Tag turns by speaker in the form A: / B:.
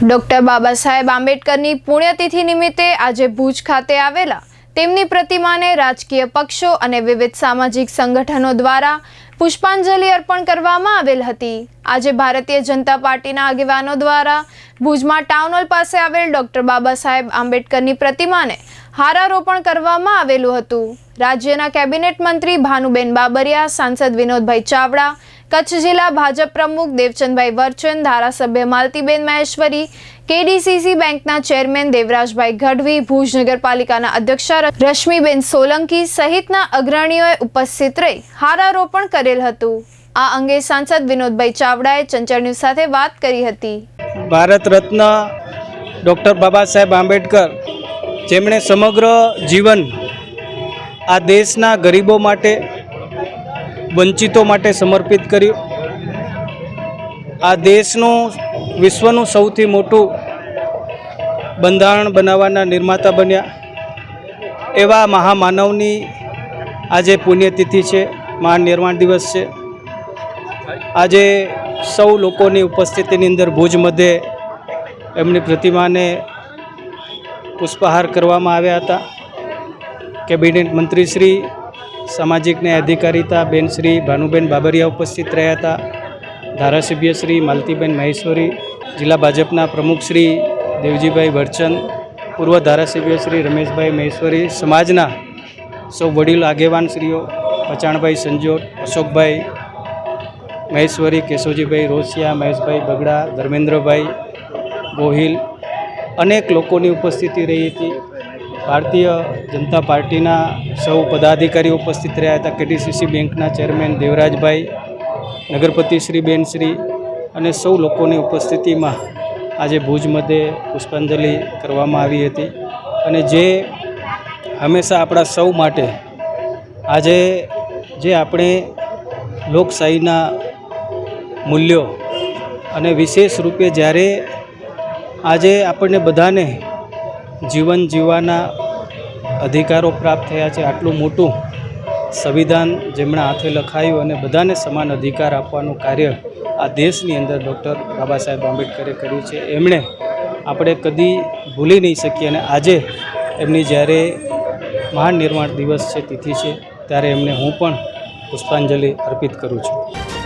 A: Doctor Baba Saheb આંબેડકરની પુણ્યતિથિ નિમિત્તે આજે ભુજ ખાતે આવેલા તેમની પ્રતિમાને રાજકીય પક્ષો અને વિવિધ સામાજિક સંગઠનો દ્વારા પુષ્પાંજલિ અર્પણ કરવામાં આવેલ હતી. આજે ભારતીય જનતા પાર્ટીના આગેવાનો દ્વારા ભુજમાં ટાઉન હોલ પાસે આવેલ ડોક્ટર બાબા સાહેબ આંબેડકરની પ્રતિમાને હારારોપણ કરવામાં આવેલું હતું. રાજ્યના કેબિનેટ મંત્રી ભાનુબેન બાબરિયા, સાંસદ વિનોદભાઈ ચાવડા કચ્છ જિલ્લા ભાજપ પ્રમુખ દેવચંદભાઈ વરચંદ ધારાસભ્ય માલતીબેન મહેશ્વરી, કેડીસીસી બેંકના ચેરમેન દેવરાજભાઈ ગઢવી, ભુજ નગરપાલિકાના અધ્યક્ષા રશ્મિબેન સોલંકી સહિતના અગ્રણીઓએ ઉપસ્થિત રહી હારારોપણ કરેલ હતું. આ અંગે સાંસદ વિનોદભાઈ ચાવડાએ ચંચળ ન્યૂઝ સાથે વાત કરી હતી.
B: ભારત રત્ન ડૉક્ટર બાબા સાહેબ આંબેડકર, જેમણે સમગ્ર જીવન આ દેશના ગરીબો માટે વંચિતો માટે સમર્પિત કર્યું. આ દેશનું, વિશ્વનું સૌથી મોટું બંધારણ બનાવવાના નિર્માતા બન્યા. એવા મહામાનવની આજે પુણ્યતિથિ છે મહાનિર્વાણ દિવસ છે. આજે સૌ લોકોની ઉપસ્થિતિની અંદર ભુજ મધ્યે એમની પ્રતિમાને પુષ્પહાર કરવામાં આવ્યા હતા. કેબિનેટ મંત્રી શ્રી સામાજિક ન્યાય અધિકારીતા બેન શ્રી ભાનુબેન બાબરિયા ઉપસ્થિત રહ્યા હતા. ધારાસભ્ય શ્રી માલતીબેન મહેશ્વરી, જિલ્લા ભાજપના પ્રમુખ શ્રી દેવજીભાઈ વરચંદ પૂર્વ ધારાસભ્ય શ્રી રમેશભાઈ મહેશ્વરી, સમાજના સૌ વડીલ આગેવાન શ્રીઓ પચાણભાઈ સંજોટ, અશોકભાઈ મહેશ્વરી, કેશવજીભાઈ રોસિયા, મહેશભાઈ બગડા, ધર્મેન્દ્રભાઈ ગોહિલ અનેક લોકોની ઉપસ્થિતિ રહી હતી. ભારતીય જનતા પાર્ટીના સૌ પદાધિકારી ઉપસ્થિત રહ્યા હતા. કેડીસીસી બેંકના ચેરમેન દેવરાજભાઈ, નગરપતિ શ્રી બેનશ્રી અને સૌ લોકોની ઉપસ્થિતિમાં આજે ભુજ મધ્યે પુષ્પાંજલિ કરવામાં આવી હતી. અને જે હંમેશા આપણા સૌ માટે આજે જે આપણે લોકશાહીના મૂલ્યો અને વિશેષ રૂપે જ્યારે આજે આપણને બધાને જીવન જીવવાના અધિકારો પ્રાપ્ત થયા છે. આટલું મોટું સંવિધાન જેમણે હાથે લખાયું અને બધાને સમાન અધિકાર આપવાનું કાર્ય આ દેશની અંદર ડૉક્ટર બાબા સાહેબ આંબેડકરે કર્યું છે. એમણે આપણે કદી ભૂલી નહીં શકીએ અને આજે એમની જ્યારે મહાન નિર્માણ દિવસ છે, તિથિ છે, ત્યારે એમને હું પણ પુષ્પાંજલિ અર્પિત કરું છું.